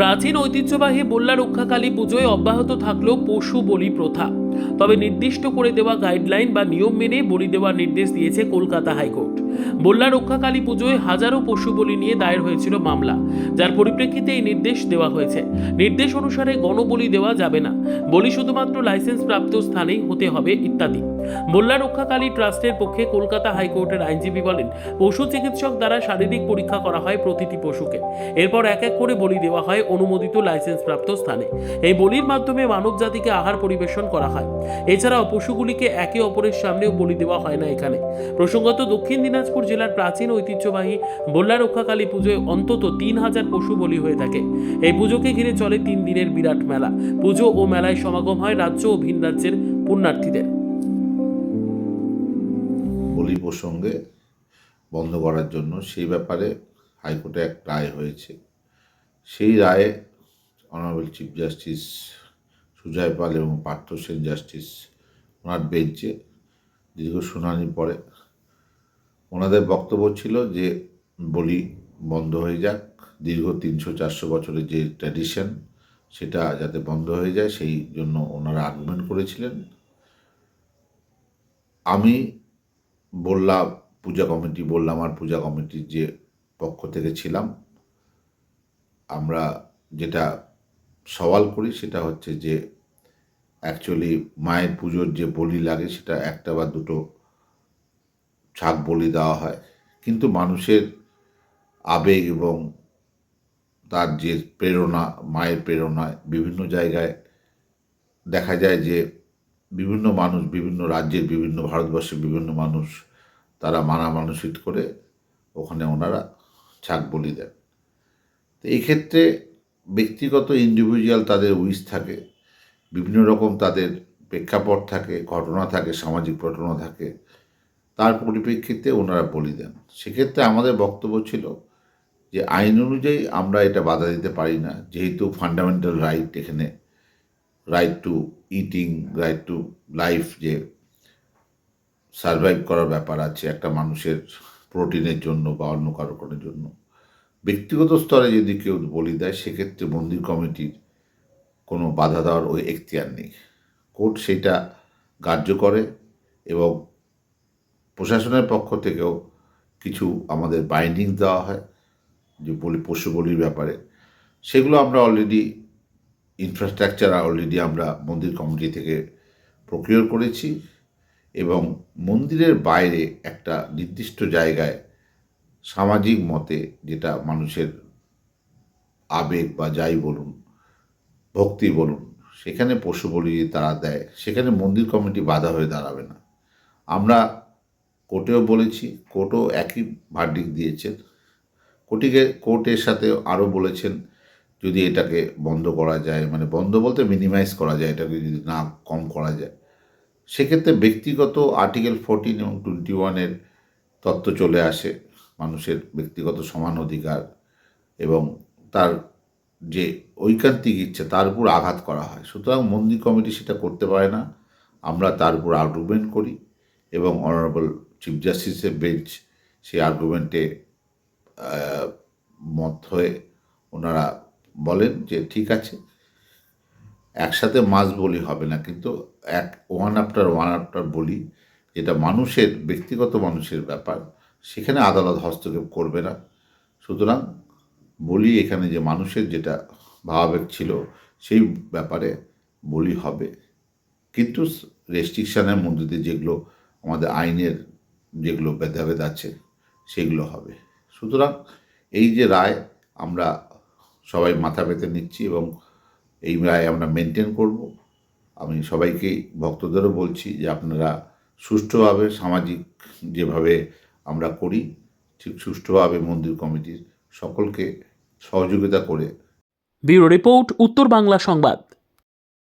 প্রাচীন ঐতিহ্যবাহী বল্লা রক্ষাকালী পুজোয় অব্যাহত থাকল পশু বলি প্রথা। তবে নির্দিষ্ট করে দেওয়া গাইডলাইন বা নিয়ম মেনে বলি দেওয়ার নির্দেশ দিয়েছে কলকাতা হাইকোর্ট। বল্লা রক্ষাকালী পুজোয় হাজারো পশু বলি নিয়ে দায়ের হয়েছিল মামলা, যার পরিপ্রেক্ষিতে এই নির্দেশ দেওয়া হয়েছে। নির্দেশ অনুসারে গণবলি দেওয়া যাবে না। বলি শুধুমাত্র লাইসেন্স প্রাপ্ত স্থানেই হতে হবে ইত্যাদি। মোল্লা রক্ষাকালী ট্রাস্টের পক্ষে কলকাতা হাইকোর্টের আইনজীবী বলেন, পশু চিকিৎসক দ্বারা শারীরিক পরীক্ষা করা হয় প্রতিটি পশুকে। এরপর এক এক করে বলি দেওয়া হয় অনুমোদিত লাইসেন্স প্রাপ্ত স্থানে। এই বলির মাধ্যমে মানব জাতিকে আহার পরিবেশন করা হয়। এছাড়াও পশুগুলিকে একে অপরের সামনেও বলি দেওয়া হয় না এখানে। প্রসঙ্গত দক্ষিণ দিনাজপুর জেলার প্রাচীন ঐতিহ্যবাহী বল্লা রক্ষাকালী পুজোয় অন্তত তিন হাজার পশু বলি হয়ে থাকে। এই পুজোকে ঘিরে চলে তিন দিনের বিরাট মেলা। পুজো ও মেলায় সমাগম হয় রাজ্য ও ভিন রাজ্যের পুণ্যার্থীদের। বলি প্রসঙ্গে বন্ধ করার জন্য সেই ব্যাপারে হাইকোর্টে এক রায় হয়েছে। সেই রায়ে honourable chief justice Sujoy Pal এবং পার্থ সেন জাস্টিস, ওনার বেঞ্চে দীর্ঘ শুনানির পরে। ওনাদের বক্তব্য ছিল যে, বলি বন্ধ হয়ে যাক, দীর্ঘ তিনশো চারশো বছরের যে ট্র্যাডিশন, সেটা যাতে বন্ধ হয়ে যায়, সেই জন্য ওনারা আর্গুমেন্ট করেছিলেন। আমি বললাম, পূজা কমিটি, বললাম আর পূজা কমিটির যে পক্ষ থেকে ছিলাম, আমরা যেটা সওয়াল করি সেটা হচ্ছে যে অ্যাকচুয়ালি মায়ের পুজোর যে বলি লাগে সেটা একটা বা দুটো ছাগ বলি দেওয়া হয়। কিন্তু মানুষের আবেগ এবং তার যে প্রেরণা, মায়ের প্রেরণায় বিভিন্ন জায়গায় দেখা যায় যে বিভিন্ন মানুষ বিভিন্ন রাজ্যের, বিভিন্ন ভারতবর্ষের বিভিন্ন মানুষ তারা মানা মানসিক করে ওখানে ওনারা ছাগ বলি দেন। তো এই ক্ষেত্রে ব্যক্তিগত ইন্ডিভিজুয়াল তাদের উইশ থাকে, বিভিন্ন রকম তাদের প্রেক্ষাপট থাকে, ঘটনা থাকে, সামাজিক ঘটনা থাকে, তার পরিপ্রেক্ষিতে ওনারা বলি দেন। সেক্ষেত্রে আমাদের বক্তব্য ছিল যে আইন অনুযায়ী আমরা এটা বাধা দিতে পারি না, যেহেতু ফান্ডামেন্টাল রাইট এখানে right to eating right to life যে সার্ভাইভ করার ব্যাপার আছে একটা মানুষের প্রোটিনের জন্য বা অন্য কারও জন্য। ব্যক্তিগত স্তরে যদি কেউ বলি দেয়, সেক্ষেত্রে মন্দির কমিটির কোনো বাধা দেওয়ার ওই এখতিয়ার নেই। কোর্ট সেটা গ্রাহ্য করে এবং প্রশাসনের পক্ষ থেকেও কিছু আমাদের বাইন্ডিং দেওয়া হয়, যে বলি, পশু বলির ব্যাপারে। সেগুলো আমরা অলরেডি ইনফ্রাস্ট্রাকচার অলরেডি আমরা মন্দির কমিটি থেকে প্রক্রিয়া করেছি এবং মন্দিরের বাইরে একটা নির্দিষ্ট জায়গায় সামাজিক মতে যেটা মানুষের আবেগ বা যাই বলুন, ভক্তি বলুন, সেখানে পশু বলি তারা দেয়, সেখানে মন্দির কমিটি বাধা হয়ে দাঁড়াবে না। আমরা কোর্টেও বলেছি, কোর্টও একই ভার্ডিক দিয়েছেন। কোর্টিকে, কোর্টের সাথে আরও বলেছেন, যদি এটাকে বন্ধ করা যায় মানে বন্ধ বলতে মিনিমাইজ করা যায়, এটাকে যদি না কম করা যায়। সেক্ষেত্রে ব্যক্তিগত আর্টিকেল ফোরটিন এবং টোয়েন্টি ওয়ানের তত্ত্ব চলে আসে। মানুষের ব্যক্তিগত সমান অধিকার এবং তার যে ঐকান্তিক ইচ্ছে, তার উপর আঘাত করা হয়। সুতরাং মন্দির কমিটি সেটা করতে পারে না। আমরা তার উপর আর্গুমেন্ট করি এবং অনারেবল চিফ জাস্টিসের বেঞ্চ সেই আর্গুমেন্টে মত হয়ে ওনারা বলেন যে ঠিক আছে, একসাথে মাস বলি হবে না, কিন্তু এক ওয়ান আফটার ওয়ান আফটার বলি, যেটা মানুষের, ব্যক্তিগত মানুষের ব্যাপার। সেখানে আদালত হস্তক্ষেপ করবে না। সুতরাং বলি এখানে যে মানুষের যেটা ভাবাবেগ ছিল, সেই ব্যাপারে বলি হবে। কিন্তু রেস্ট্রিকশানের মধ্যে দিয়ে যেগুলো আমাদের আইনের যেগুলো ভেদাভেদ আছে, সেগুলো হবে। সুতরাং এই যে রায় আমরা সবাই মাথা পেতে নিচ্ছি এবং এই রায় আমরা মেনটেন করব। আমি সবাইকেই ভক্তদেরও বলছি যে আপনারা সুষ্ঠুভাবে সামাজিক যেভাবে আমরা করি ঠিক সুষ্ঠুভাবে মন্দির কমিটির সকলকে সহযোগিতা করে। ব্যুরো রিপোর্ট উত্তর বাংলা সংবাদ।